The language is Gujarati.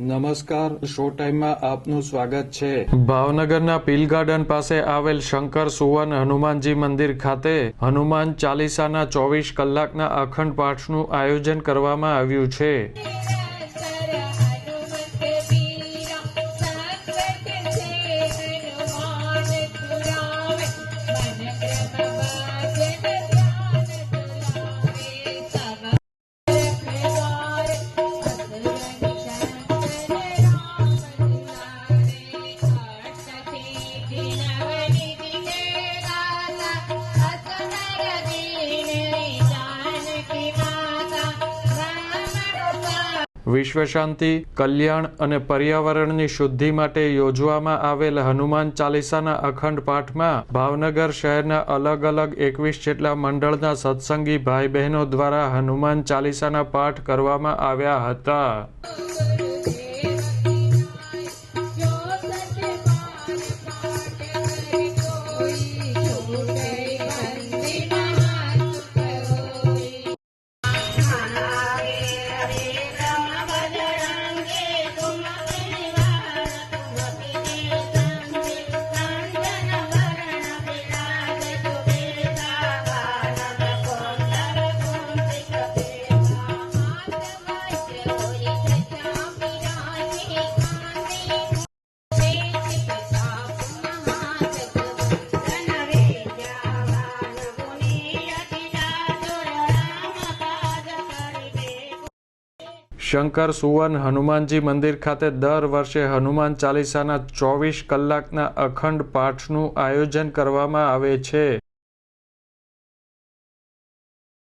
નમસ્કાર, શો ટાઈમમાં આપનું સ્વાગત છે. ભાવનગરના પીલ ગાર્ડન પાસે આવેલ શંકર સુવર્ણ હનુમાનજી મંદિર ખાતે હનુમાન ચાલીસાના ચોવીસ કલાકના અખંડ પાઠનું આયોજન કરવામાં આવ્યું છે. વિશ્વ શાંતિ કલ્યાણ અને પર્યાવરણની શુદ્ધિ માટે યોજવામાં આવેલ હનુમાન ચાલીસાના અખંડ પાઠમાં ભાવનગર શહેરના અલગ અલગ એકવીસ જેટલા મંડળના સત્સંગી ભાઈ બહેનો દ્વારા હનુમાન ચાલીસાના પાઠ કરવામાં આવ્યા હતા. શંકર, સુવર્ણ, હનુમાનજી મંદિર ખાતે દર વર્ષે હનુમાન ચાલીસાના ચોવીસ કલાકના અખંડ પાઠનું આયોજન કરવામાં આવે છે.